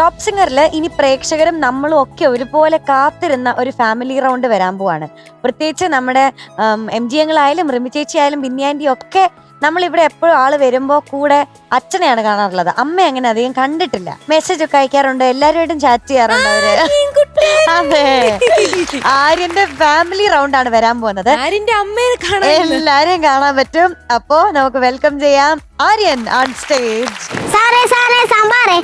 Top സിംഗറിൽ ഇനി പ്രേക്ഷകരും നമ്മളും ഒക്കെ ഒരുപോലെ കാത്തിരുന്ന ഒരു ഫാമിലി റൗണ്ട് വരാൻ പോവാണ്. പ്രത്യേകിച്ച് നമ്മുടെ എം ജി എങ്ങളായാലും റിമി ചേച്ചി ആയാലും ബിന്യാന്റെ ഒക്കെ നമ്മളിവിടെ എപ്പോഴും ആൾ വരുമ്പോ കൂടെ അച്ഛനെയാണ് കാണാറുള്ളത്. അമ്മ അങ്ങനെ അധികം കണ്ടിട്ടില്ല. മെസ്സേജ് ഒക്കെ അയക്കാറുണ്ട്. എല്ലാവരുമായിട്ടും ചാറ്റ് ചെയ്യാറുണ്ട് അവർ. അതെ. ആര്യന്റെ ഫാമിലി റൗണ്ട് ആണ് വരാൻ പോകുന്നത്. ആര്യന്റെ അമ്മയെ കാണാൻ. എല്ലാരെയും കാണാൻ പറ്റും. അപ്പോ നമുക്ക് വെൽക്കം ചെയ്യാം. ആര്യൻ ഓൺ സ്റ്റേജ് സാറേ സാറേ സാമ്പാറേ.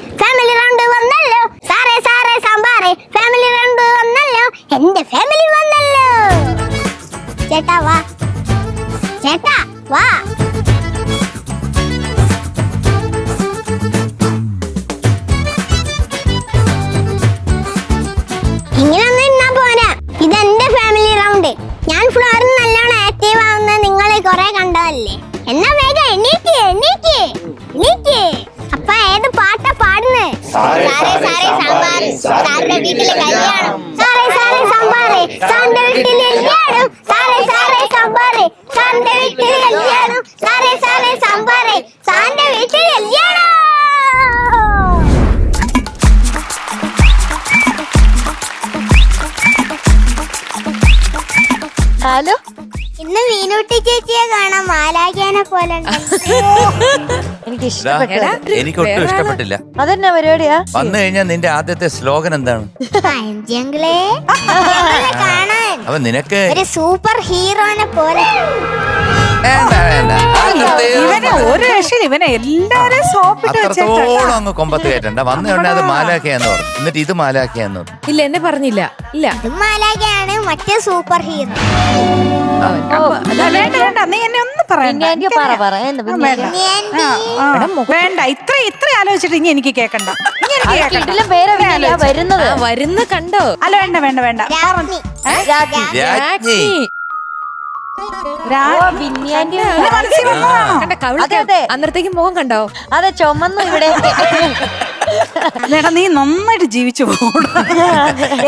സാറേ സാറേ സാമ്പാർ സാറിന്റെ വീട്ടിലെ കല്യാണം സാറേ സാറേ സാമ്പാറേ സാറിന്റെ വീട്ടിലെ കല്യാണം സാറേ സാറേ സാമ്പാറേ സാറിന്റെ വീട്ടിലെ കല്യാണം സാറേ സാറേ സാമ്പാറേ സാറിന്റെ വീട്ടിലെ കല്യാണം ഹലോ ഇന്ന് മീനൂട്ടി ചേച്ചിയെ കാണാൻ മാലാഖ്യാനെ പോലെ എനിക്ക് ഇതാ, എനിക്ക് ഒട്ടും ഇഷ്ടപ്പെട്ടില്ല. അതെന്നാ പരിപാടിയാ? വന്നു കഴിഞ്ഞാൽ നിന്റെ ആദ്യത്തെ ശ്ലോകൻ എന്താണ്? കാണാൻ. അപ്പൊ നിനക്ക് ഒരു സൂപ്പർ ഹീറോനെ പോലെ. വേണ്ട വേണ്ട. അത് ഇവനെ ഒരു രക്ഷയില്ല. ഇവനെ എല്ലാരും സോപ്പിട്ട് അത്രത്തോളം അങ്ങ് കൊമ്പത്ത് കയറ്റണ്ട. വന്നു അത് മാലാക്കിയാന്ന് പറഞ്ഞു. എന്നിട്ട് ഇത് മാലാക്കിയാന്ന് പറഞ്ഞു. ഇല്ല എന്നെ പറഞ്ഞില്ല. ഇല്ല. ഇത് മാലാഖയാണ് മറ്റേ സൂപ്പർ ഹീറോ. വേണ്ട വേണ്ട. നീ എന്നെ ഒന്ന് പറയണ്ട. പറ പറ. എന്ത് വേണ്ട. ആ, ആ, വേണ്ട. ഇത്ര ഇത്ര ആലോചിച്ചിട്ട് ഇനി എനിക്ക് കേക്കണ്ട. ഇനി എനിക്ക് അത് കേക്കണ്ട. കിടിലം പേരെ ഇത്ര ബിന്നിയാ ആലോചിച്ച്. വരുന്നത്? ആ, വരുന്ന കണ്ടോ? അല്ല വേണ്ട വേണ്ട വേണ്ട. രാജ്ഞി. രാജ്ഞി. രാജ്ഞി. അന്നേരത്തേക്ക് മുഖം കണ്ടോ? അതെ ചുമന്നു ഇവിടെ. എടാ നീ നന്നായിട്ട് ജീവിച്ചു പോകണം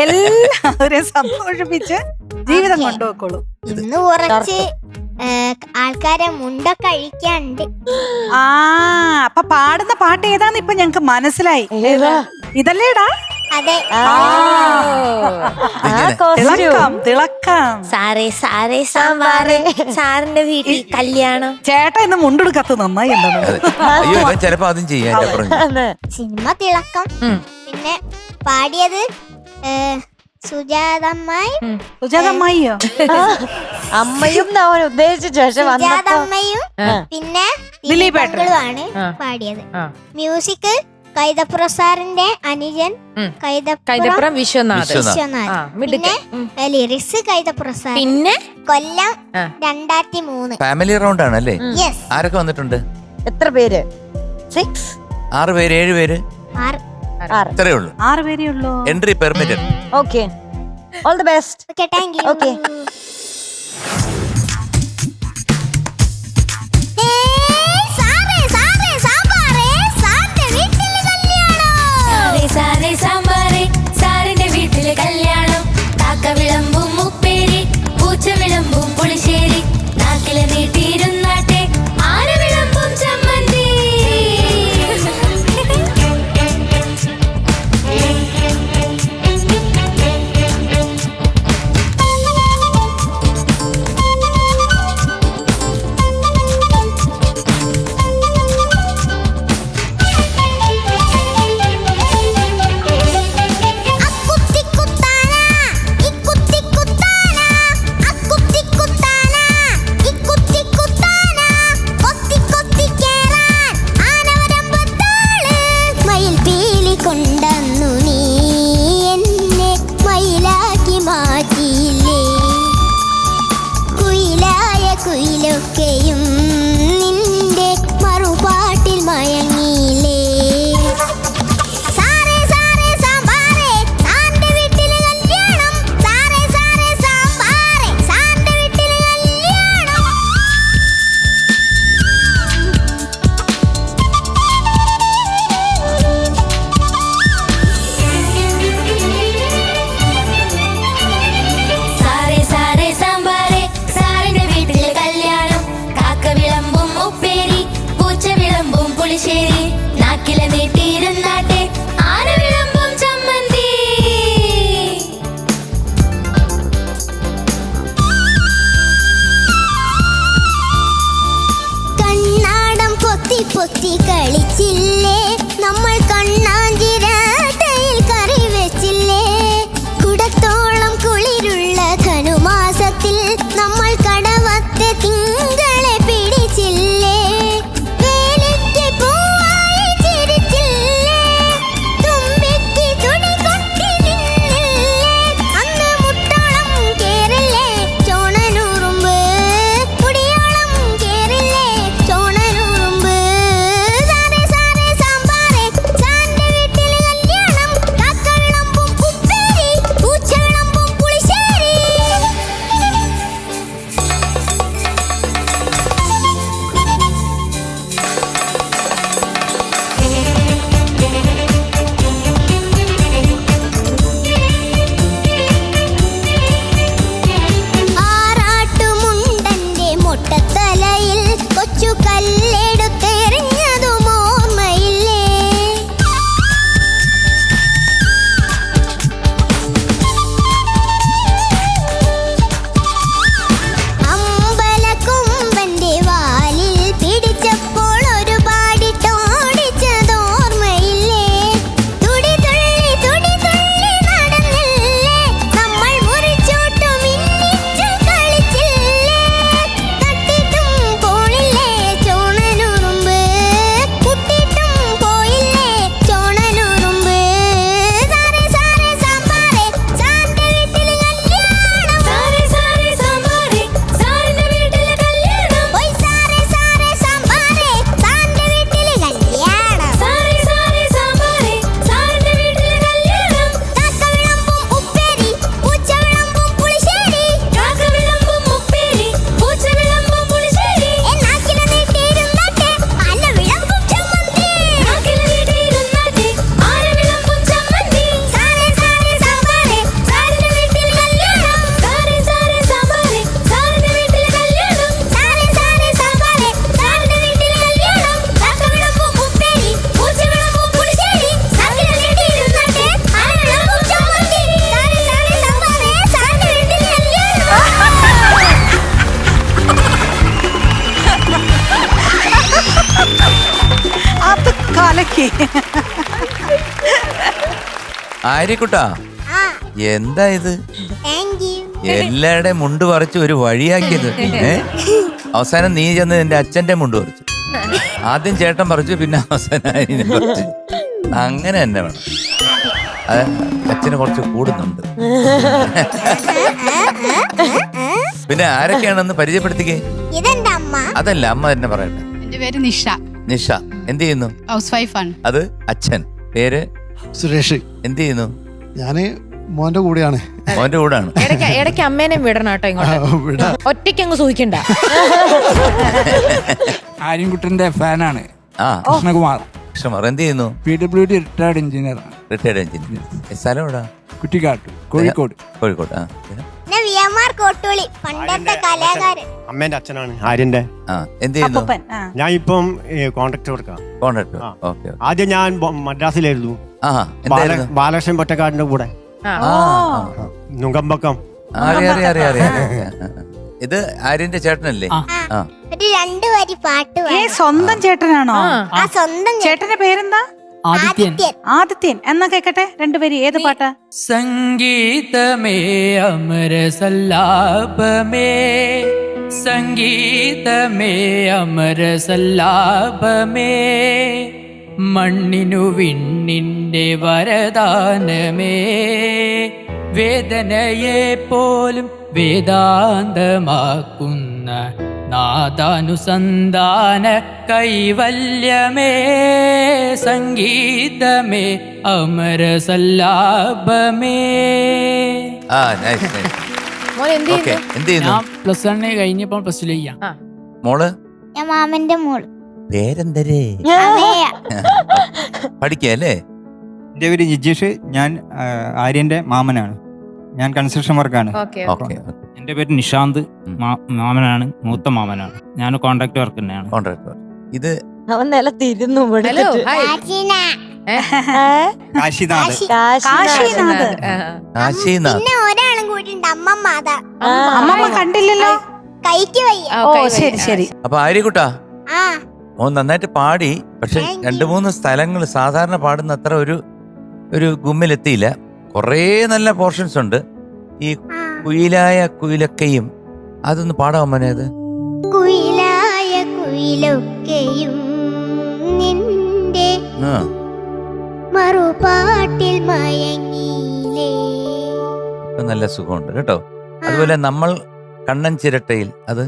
എല്ലാവരെയും സന്തോഷിപ്പിച്ച് ജീവിതം കൊണ്ടുപോയിക്കോളൂ. ഇന്ന് കുറച്ച് ആൾക്കാരെ മുണ്ട കഴിക്കാണ്ട് ആ അപ്പൊ പാടുന്ന പാട്ട് ഏതാന്ന് ഇപ്പൊ ഞങ്ങക്ക് മനസ്സിലായി. ഇതല്ലേടാ? അതെ. തിളക്കം തിളക്കം. സാറേ സാറേ സാമ്പാറേ. സാറിന്റെ വീട്ടിൽ കല്യാണം. ചേട്ടാ ഇന്ന് മുണ്ടെടുക്കത്ത് നന്നായി എന്താണ് അയ്യോ ഇവൻ ചിലപ്പോ അതും ചെയ്യാൻ അതെ. സിനിമ തിളക്കം. പിന്നെ പാടിയത് സുജാതമ്മായി. സുജാതമ്മയോ അമ്മയും അവൻ ഉദ്ദേശിച്ച സുജാതമ്മയും പിന്നെ ദിലീപ് ആണ് പാടിയത്. മ്യൂസിക് കൈതപ്പുറം സാറിന്റെ അനുജൻ. കൈതപ്പുറം കൈതപ്പുറം വിശ്വനാഥ് വിശ്വനാഥ്. വിശ്വനാഥ് ആ മിടുക്കൻ. പിന്നെ ഉം. ലിറിക്സ് കൈതപ്പുറ സാർ പിന്നെ? കൊല്ലം ആ. രണ്ടായിരത്തി മൂന്ന് ഫാമിലി റൗണ്ട് ആണല്ലേ യെസ് ആരൊക്കെ വന്നിട്ടുണ്ട്? എത്ര പേര്? സിക്സ് ആറ് പേര് ഏഴ് പേര്? ആറ്. ആറ്. ഇത്രയേ ഉള്ളൂ. ആറ് പേരേ ഉള്ളൂ. Entry permit okay all the best okay thank you Okay. നെറ്റി ആര്യക്കുട്ടാ ആ. എന്താ ഇത്? എല്ലാരുടെ മുണ്ട് പറിച്ച് ഒരു വഴിയാക്കിയത്. ഏ? അവസാനം നീ ചെന്ന് നിന്റെ അച്ഛന്റെ മുണ്ട് പറിച്ചു. ആദ്യം ചേട്ടൻ പറിച്ചു പിന്നെ അവസാനം പറിച്ചു. അങ്ങനെ തന്നെ വേണം. അത് അച്ഛന് കുറച്ച് കൂടുന്നുണ്ട്. പിന്നെ ആരൊക്കെയാണെന്ന് പരിചയപ്പെടുത്തിക്കേ? അതല്ല അമ്മ തന്നെ പറയട്ടെ. എന്റെ പേര് നിഷ. നിഷ. എന്ത് ചെയ്യുന്നു? ഹൗസ് വൈഫാണ്. അത് അച്ഛൻ. പേര്? സുരേഷ്. എന്ത് ചെയ്യുന്നു? ഞാൻ മോന്റെ കൂടെയാണ്. മോന്റെ കൂടാണ്. ഇടയ്ക്ക് ഇടയ്ക്ക് അമ്മേനെ വിടണം കേട്ടോ ഇങ്ങോട്ട്. ഒറ്റയ്ക്ക് അങ്ങ് സൂഹിക്കണ്ട ആര്യൻകുട്ടന്റെ ഫാനാണ്. ആ. കൃഷ്ണകുമാർ. കൃഷ്ണമാർ എന്ത് ചെയ്യുന്നു? പി ഡബ്ല്യു ഡി റിട്ടയർഡ് എഞ്ചിനീയറാണ് റിട്ടയർഡ് എഞ്ചിനീയർ സ്ഥലം എവിടാ? കുറ്റിക്കാട്ട് കോഴിക്കോട്. കോഴിക്കോട് ആ. കോട്ടൂളി പണ്ടത്തെ കലാകാരൻ. അമ്മേന്റെ അച്ഛനാണ് ആര്യന്റെ. ആ എന്ത് ചെയ്യുന്നു? അപ്പൂപ്പൻ ഞാൻ ഇപ്പം കോൺട്രാക്ട് വർക്കാണ് കോൺട്രാക്ട്. ആദ്യം ഞാൻ മദ്രാസിലായിരുന്നു. ബാലകൃഷ്ണൻ പൊറ്റക്കാടിന്റെ കൂടെ. നുങ്കമ്പക്കം. ഇത് ആര്യന്റെ ചേട്ടനല്ലേ? ഒരു രണ്ടു വരി പാട്ട് ഏ. സ്വന്തം ചേട്ടനാണോ? ആ. സ്വന്തം ചേട്ടന്റെ പേരെന്താ? ആദിത്യൻ. ആദിത്യൻ. ആദിത്യൻ. എന്നാ കേക്കട്ടെ? രണ്ടുപേര് ഏത് പാട്ടാ? സംഗീതമേ അമര സല്ലാപമേ സംഗീതമേ അമര സല്ലാപമേ മണ്ണിനു വിണ്ണിന്റെ വരദാനമേ. വേദനയെ പോലും വേദാന്തമാക്കുന്ന നാദാനുസന്ധാന കൈവല്യമേ. സംഗീതമേ അമര സല്ലാപമേ ആ ഞാൻ പ്ലസ് വൺ കഴിഞ്ഞപ്പോൾ പ്ലസ് ടു ചെയ്യാം മോൾ? ഞാൻ മാമന്റെ മോൾ. പേരെന്തരേ? പഠിക്കല്ലേ? എന്റെ പേര് ജിജീഷ്. ഞാൻ ആര്യന്റെ മാമനാണ്. ഞാൻ കൺസ്ട്രക്ഷൻ വർക്കാണ്. എന്റെ ഓക്കെ. എന്റെ പേര് നിഷാന്ത് മാമനാണ്. മൂത്ത മാമനാണ്. ഞാൻ കോൺട്രാക്ട് വർക്ക് തന്നെയാണ്. കോൺട്രാക്ട് ഇത് അവൻ നിലത്തിരുന്നു ഇവിടെ. അമ്മമ്മ അമ്മമ്മ കണ്ടില്ലല്ലോ? കൈക്ക് വയ്യ. ഓ ശരി ശരി. അപ്പൊ ആര്യക്കുട്ടാ? ആ. മോൻ നന്നായിട്ട് പാടി പക്ഷെ രണ്ട് മൂന്ന് സ്ഥലങ്ങൾ സാധാരണ പാടുന്ന അത്ര ഒരു ഒരു ഗുമ്മിലെത്തിയില്ല. കുറേ നല്ല പോർഷൻസ് ഉണ്ട്. ഈ കുയിലായ കുയിലൊക്കെയും അതൊന്ന് പാടാൻ മോനെ അത്? കുയിലായ കുയിലൊക്കെയും നിന്റെ മറുപാട്ടിൽ നല്ല സുഖമുണ്ട് കേട്ടോ. അതുപോലെ നമ്മൾ കണ്ണൻ ചിരട്ടയിൽ അത്?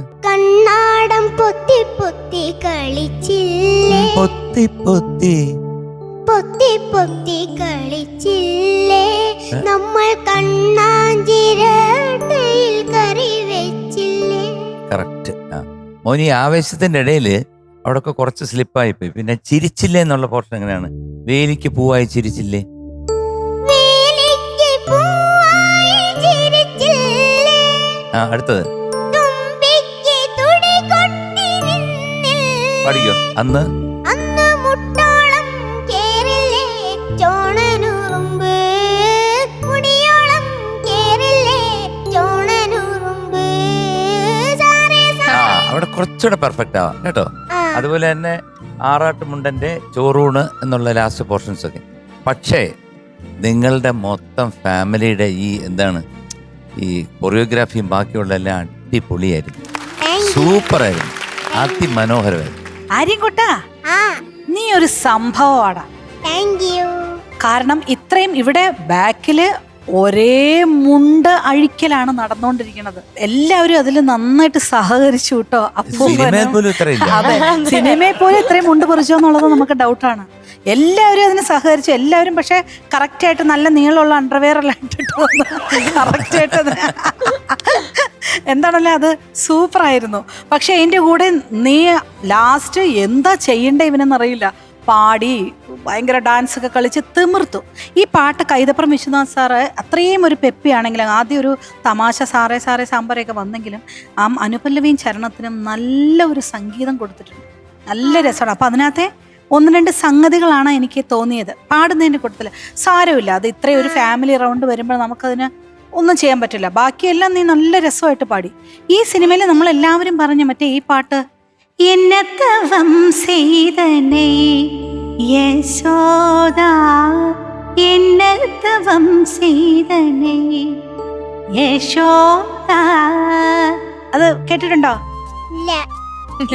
പൊത്തി പൊത്തി കളിച്ചില്ലേ? പൊത്തി പൊത്തി. പൊത്തി പൊത്തി കളിച്ചില്ലേ? നമ്മൾ കണ്ണാഞ്ചിരട്ടയിൽ കറി വെച്ചില്ലേ? കറക്റ്റ് ആ. ഈ ആവേശത്തിന്റെ ഇടയിൽ അവിടൊക്കെ കുറച്ച് സ്ലിപ്പായി പോയി. പിന്നെ ചിരിച്ചില്ലേ എന്നുള്ള പോർഷൻ എങ്ങനെയാണ്? വേലിക്ക് പൂവായി ചിരിച്ചില്ലേ? വേലിക്ക് പൂവായി ചിരിച്ചില്ലേ? ആ അടുത്തത്. ആ അന്ന്? അവിടെ കുറച്ചുകൂടെ പെർഫെക്റ്റ് ആവാം കേട്ടോ? അതുപോലെ തന്നെ ആറാട്ടുമുണ്ടന്റെ ചോറൂണ് എന്നുള്ള ലാസ്റ്റ് പോർഷൻസ് ഒക്കെ. പക്ഷേ നിങ്ങളുടെ മൊത്തം ഫാമിലിയുടെ ഈ എന്താണ് ഈ കൊറിയോഗ്രാഫിയും ബാക്കിയുള്ള എല്ലാം അടിപൊളിയായിരുന്നു സൂപ്പറായിരുന്നു അതിമനോഹരമായിരുന്നു. ആര്യൻകുട്ടാ നീ ഒരു സംഭവമാണ് കാരണം ഇത്രയും ഇവിടെ ബാക്കിൽ ഒരേ മുണ്ട് അഴിക്കലാണ് നടന്നുകൊണ്ടിരിക്കുന്നത് എല്ലാവരും അതിൽ നന്നായിട്ട് സഹകരിച്ചു കേട്ടോ. അപ്പൊ അതെ സിനിമയെ പോലെ ഇത്രയും മുണ്ട് പറിച്ചോ എന്നുള്ളത് നമുക്ക് ഡൗട്ടാണ്. എല്ലാവരും അതിന് സഹകരിച്ചു എല്ലാവരും പക്ഷെ കറക്റ്റ് ആയിട്ട് നല്ല നീളമുള്ള അണ്ടർവെയർ എല്ലാം ഇട്ടിട്ട് വന്ന് കറക്റ്റ് ആയിട്ട് അത് എന്താണല്ലോ അത്? സൂപ്പർ ആയിരുന്നു പക്ഷെ അതിന്റെ കൂടെ നീ ലാസ്റ്റ് എന്താ ചെയ്യേണ്ടേ ഇവനെന്നറിയില്ല. പാടി ഭയങ്കര ഡാൻസ് ഒക്കെ കളിച്ച് തിമിർത്തു. ഈ പാട്ട് കൈതപ്രം വിശ്വനാഥ് സാറ് അത്രയും ഒരു പെപ്പിയാണെങ്കിലും ആദ്യം ഒരു തമാശ സാറേ സാറേ സാമ്പാറൊക്കെ വന്നെങ്കിലും ആ അനുപല്ലവിയും ചരണത്തിനും നല്ല ഒരു സംഗീതം കൊടുത്തിട്ടുണ്ട്. നല്ല രസമാണ്. അപ്പം അതിനകത്തെ ഒന്ന് രണ്ട് സംഗതികളാണ് എനിക്ക് തോന്നിയത്. പാടുന്നതിന്റെ കൂട്ടത്തിൽ സാരമില്ല. അത് ഇത്രയും ഒരു ഫാമിലി റൗണ്ട് വരുമ്പോൾ നമുക്കതിന് ഒന്നും ചെയ്യാൻ പറ്റില്ല. ബാക്കിയെല്ലാം നീ നല്ല രസമായിട്ട് പാടി. ഈ സിനിമയിൽ നമ്മൾ എല്ലാവരും പറഞ്ഞ മറ്റേ ഈ പാട്ട് എന്നത്തവം ചെയ്തനേ യശോദ എന്നൽത്തവം ചെയ്തനേ യശോദ. അത് കേട്ടിട്ടുണ്ടോ? ഇല്ല.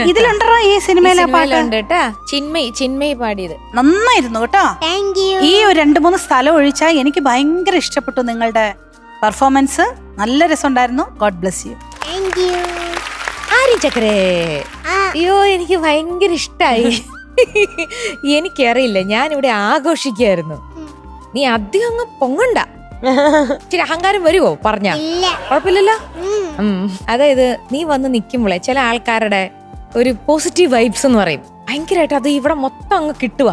ഇതിലുണ്ടോ ഈ സിനിമയിലെ പാട്ട് സിനിമയിലുണ്ട് കേട്ടാ. ചിന്മയി ചിന്മയി പാടിയത്. നന്നായിരുന്നു കേട്ടോ. ഈ ഒരു രണ്ട് മൂന്ന് സ്ഥലം ഒഴിച്ചാൽ എനിക്ക് ഭയങ്കര ഇഷ്ടപ്പെട്ടു നിങ്ങളുടെ പെർഫോമൻസ് നല്ല രസമുണ്ടായിരുന്നു. God bless you thank you ആരി ചക്രേ അയ്യോ എനിക്ക് ഭയങ്കര ഇഷ്ടായി. എനിക്കറിയില്ല ഇവിടെ ആഘോഷിക്കായിരുന്നു നീ അധികം അങ്ങ് പൊങ്ങണ്ട. ഇച്ചിരി അഹങ്കാരം വരുവോ? പറഞ്ഞ. ഇല്ല. കുഴപ്പമില്ലല്ലോ. അതായത് നീ വന്ന് നിൽക്കുമ്പോളെ ചില ആൾക്കാരുടെ ഒരു പോസിറ്റീവ് വൈബ്സ് എന്ന് പറയും. ഭയങ്കരമായിട്ട് അത് ഇവിടെ മൊത്തം അങ്ങ് കിട്ടുക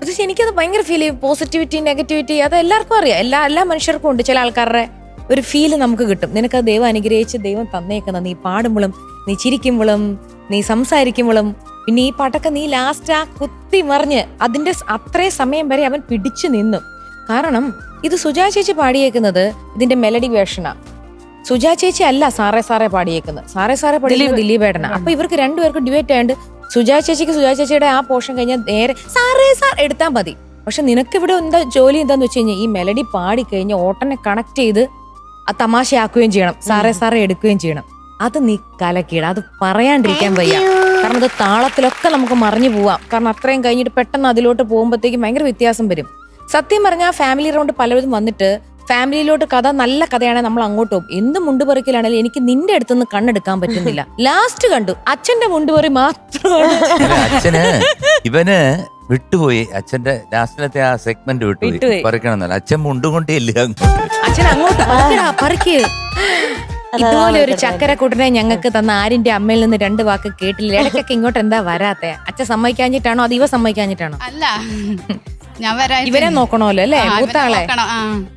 പക്ഷെ എനിക്കത് ഭയങ്കര ഫീൽ ചെയ്യും. പോസിറ്റിവിറ്റി നെഗറ്റിവിറ്റി അത് എല്ലാവർക്കും അറിയാം. എല്ലാ എല്ലാ മനുഷ്യർക്കും ഉണ്ട് ചില ആൾക്കാരുടെ ഒരു ഫീൽ നമുക്ക് കിട്ടും. നിനക്ക് ദൈവം അനുഗ്രഹിച്ച് ദൈവം തന്നേക്കുന്ന നീ പാടുമ്പോഴും നീ ചിരിക്കുമ്പോഴും നീ സംസാരിക്കുമ്പോഴും പിന്നെ ഈ പാട്ടൊക്കെ നീ ലാസ്റ്റ് ആ കുത്തി മറിഞ്ഞ് അതിന്റെ അത്രേ സമയം വരെ അവൻ പിടിച്ചു നിന്നു. കാരണം ഇത് സുജാ ചേച്ചി പാടിയേക്കുന്നത് ഇതിന്റെ മെലഡി വേഷണ സുജാ ചേച്ചി അല്ല സാറേ സാറേ പാടിയേക്കുന്നത്. സാറേ സാറേ പാടിയത് ദിലീപേട്ടന അപ്പൊ ഇവർക്ക് രണ്ടുപേർക്കും ഡിബേറ്റ് ആയതുകൊണ്ട് സുജാ ചേച്ചിക്ക് സുജാ ചേച്ചിയുടെ ആ പോർഷൻ കഴിഞ്ഞാൽ നേരെ സാറേ സാർ എടുത്താൽ മതി. പക്ഷെ നിനക്ക് ഇവിടെ എന്താ ജോലി എന്താന്ന് വെച്ച് കഴിഞ്ഞാൽ ഈ മെലഡി പാടി കഴിഞ്ഞ് ഓട്ടനെ കണക്ട് ചെയ്ത് ആ തമാശയാക്കുകയും ചെയ്യണം. സാറേ സാറേ എടുക്കുകയും ചെയ്യണം. അത് നീ കലക്കിയിട. അത് പറയാണ്ടിരിക്കാൻ വയ്യ. കാരണം അത് താളത്തിലൊക്കെ നമുക്ക് മറിഞ്ഞു പോവാം. കാരണം അത്രയും കഴിഞ്ഞിട്ട് പെട്ടെന്ന് അതിലോട്ട് പോകുമ്പോഴത്തേക്കും ഭയങ്കര വ്യത്യാസം വരും. സത്യം പറഞ്ഞാൽ ഫാമിലി റൗണ്ട് പലരും വന്നിട്ട് ഫാമിലിയിലോട്ട് കഥ നല്ല കഥയാണെങ്കിൽ നമ്മൾ അങ്ങോട്ട് പോകും. എന്ത് മുണ്ടുപറിക്കലാണെങ്കിലും എനിക്ക് നിന്റെ അടുത്തുനിന്ന് കണ്ണെടുക്കാൻ പറ്റുന്നില്ല. ലാസ്റ്റ് കണ്ടു. അച്ഛന്റെ മുണ്ടുപറി മാത്രമാണ്. അച്ഛന് ഇവന് വിട്ടുപോയി. അച്ഛന്റെ ലാസ്റ്റിലത്തെ ആ സെഗ്മെന്റ് വിട്ടുപോയി. പറിക്കണമെന്നല്ല. അച്ഛൻ മുണ്ടുകൊണ്ടേ ഇല്ല അച്ഛൻ അങ്ങോട്ട് പറിക്കടാ, പറിക്ക്. ഇതുപോലെ ഒരു ചക്കരക്കൂട്ടനെ ഞങ്ങൾക്ക് തന്ന ആരിന്റെ അമ്മയിൽ നിന്ന് രണ്ട് വാക്ക് കേട്ടില്ല. ഇടയ്ക്കൊക്കെ ഇങ്ങോട്ട് എന്താ വരാത്തെ? അച്ഛൻ സമ്മതിക്കാഞ്ഞിട്ടാണോ? അത് ഇവ സമ്മതിക്കാഞ്ഞിട്ടാണോ? അല്ല. ഞാൻ വരാം ഇവരെ നോക്കണല്ലോ അല്ലേ? മൂത്താളെ.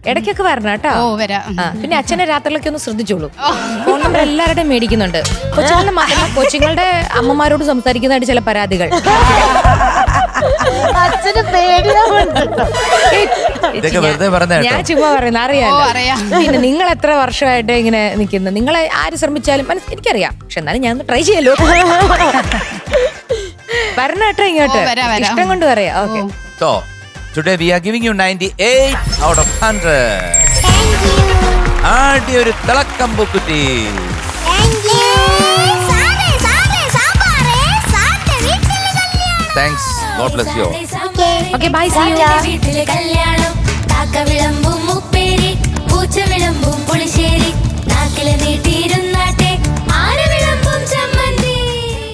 ഇടയ്ക്കൊക്കെ വരണം കേട്ടോ. ഓ വരാം. പിന്നെ അച്ഛനെ രാത്രിയിലൊക്കെ ഒന്ന് ശ്രദ്ധിച്ചോളൂ. ഫോൺ നമ്പർ എല്ലാവരുടെയും മേടിക്കുന്നുണ്ട്. കൊച്ചുങ്ങളുടെ മാത്രമല്ല കൊച്ചുങ്ങളുടെ അമ്മമാരോട് സംസാരിക്കുന്നതായിട്ട് ചില പരാതികൾ. അച്ഛന് ഞാൻ ചുമ്മാ പറയുന്നത് അറിയാലോ? ഓ, അറിയാം. പിന്നെ നിങ്ങൾ എത്ര വർഷമായിട്ട് ഇങ്ങനെ നിൽക്കുന്നു? നിങ്ങളെ ആര് ശ്രമിച്ചാലും മനസ്സ് എനിക്കറിയാം. പക്ഷെ എന്നാലും ഞാൻ ഒന്ന് ട്രൈ ചെയ്യല്ലോ വരണം കേട്ടോ ഇങ്ങോട്ട്. ഓ, വരാം, വരാം. ഇഷ്ടം കൊണ്ട് പറയാം. Okay today we are giving you 98 out of 100 thank you ആദ്യ ഒരു തിളക്കം പൊക്കുറ്റി താങ്ക് യു സാറേ സാറേ സാമ്പാറേ സാറിന്റെ വീട്ടിൽ കല്യാണം thanks God bless you okay bye see you വീട്ടിലെ കല്യാണം. കാക്ക വിളമ്പും ഉപ്പേരി പൂച്ച വിളമ്പും പുളിശ്ശേരി. നാക്കിലെ നീട്ടിയിരുന്ന